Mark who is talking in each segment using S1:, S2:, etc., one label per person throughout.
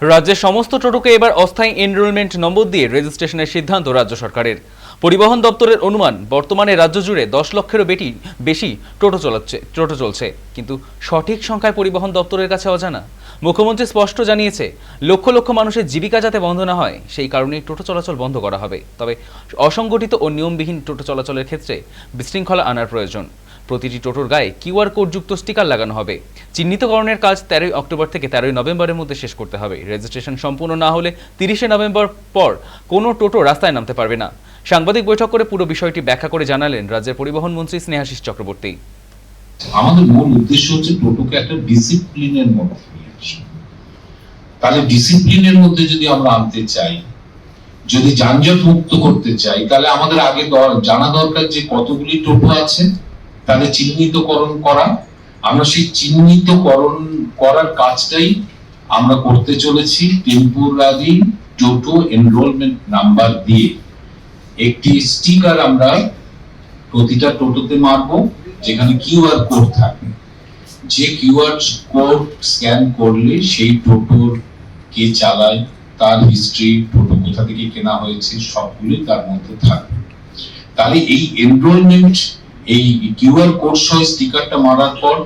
S1: রাজ্যের সমস্ত টোটোকে এবার অস্থায়ী এনরোলমেন্ট নম্বর দিয়ে রেজিস্ট্রেশনের সিদ্ধান্ত রাজ্য সরকারের। পরিবহন দপ্তরের অনুমান, বর্তমানে রাজ্য জুড়ে দশ লক্ষেরও বেটি, বেশি টোটো চলাচ্ছে, টোটো চলছে। কিন্তু সঠিক সংখ্যায় পরিবহন দপ্তরের কাছে অজানা। মুখ্যমন্ত্রী স্পষ্ট জানিয়েছে, লক্ষ লক্ষ মানুষের জীবিকা যাতে বন্ধ না হয়, সেই কারণেই টোটো চলাচল বন্ধ করা হবে। তবে অসংগঠিত ও নিয়মবিহীন টোটো চলাচলের ক্ষেত্রে বিশৃঙ্খলা আনার প্রয়োজন। প্রতিটি টোটোর গায়ে কিউআর কোডযুক্ত স্টিকার লাগানো হবে। চিহ্নিতকরণের কাজ তেরোই অক্টোবর থেকে তেরোই নভেম্বরের মধ্যে শেষ করতে হবে। রেজিস্ট্রেশন সম্পূর্ণ না হলে তিরিশে নভেম্বর পর কোনো টোটো রাস্তায় নামতে পারবে না। সাংবাদিক বৈঠক করে পুরো বিষয়টি ব্যাখ্যা করে জানালেন রাজ্যের পরিবহন মন্ত্রী স্নেহাশিস চক্রবর্তী।
S2: আমাদের মূল উদ্দেশ্য হচ্ছে টোটোকে একটা ডিসিপ্লিনের মধ্যে নিয়ে আসা। তাহলে ডিসিপ্লিনের মধ্যে যদি আমরা আনতে চাই, যদি যানজট মুক্ত করতে চাই, তাহলে আমাদের আগে জানা দরকার যে কতগুলি টোটো আছে তাহলে চিহ্নিতকরণ করা, আমরা সেই চিহ্নিতকরণ করার কাজটাই আমরা করতে চলেছি টেম্পোরারি টোটো এনরোলমেন্ট নাম্বার দিয়ে। একটি স্টিকার আমরা প্রতিটা টোটোতে মারবো, যেখানে কিউআর কোড থাকবে। যে কিউআর কোড স্ক্যান করলে সেই টোটোর কে চালায়, তার হিস্ট্রি টোটো কোথা থেকে কেনা হয়েছে সবগুলি তার মধ্যে থাকবে। তাহলে এই এনরোলমেন্ট এই কিউআর কোড সহ স্টিকারটা মারার পর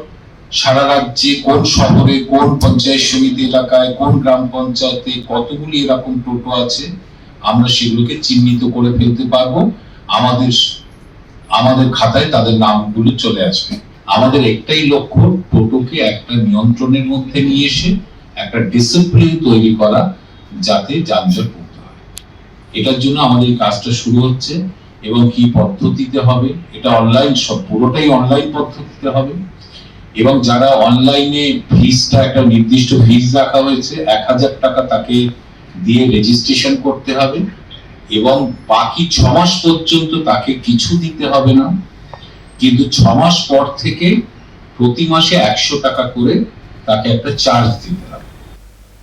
S2: সারা রাজ্যে কোন শহরে, কোন পঞ্চায়েত সমিতি এলাকায়, কোন গ্রাম পঞ্চায়েতে কতগুলি এরকম টোটো আছে, আমরা সেগুলোকে চিহ্নিত করে ফেলতে পারব। আমাদের আমাদের খাতায় তাদের নামগুলো চলে আসবে। আমাদের একটাই লক্ষ্য, টোটোকে একটা নিয়ন্ত্রণের মধ্যে নিয়ে এসে একটা ডিসিপ্লিন তৈরি করা, যাতে যানজট মুক্ত হয়। এটার জন্য আমাদের কাজটা শুরু হচ্ছে। এবং কি পদ্ধতিতে হবে? এটা অনলাইন সব পুরোটাই অনলাইন পদ্ধতিতে হবে। এবং যারা অনলাইনে ফিসটা একটা নির্দিষ্ট ফিস রাখা হয়েছে, এক হাজার টাকা তাকে দিয়ে রেজিস্ট্রেশন করতে হবে এবং বাকি ছ মাস পর্যন্ত তাকে কিছু দিতে হবে না। কিন্তু ছ মাস পর থেকে প্রতি মাসে একশো টাকা করে তাকে একটা চার্জ দিতে হবে।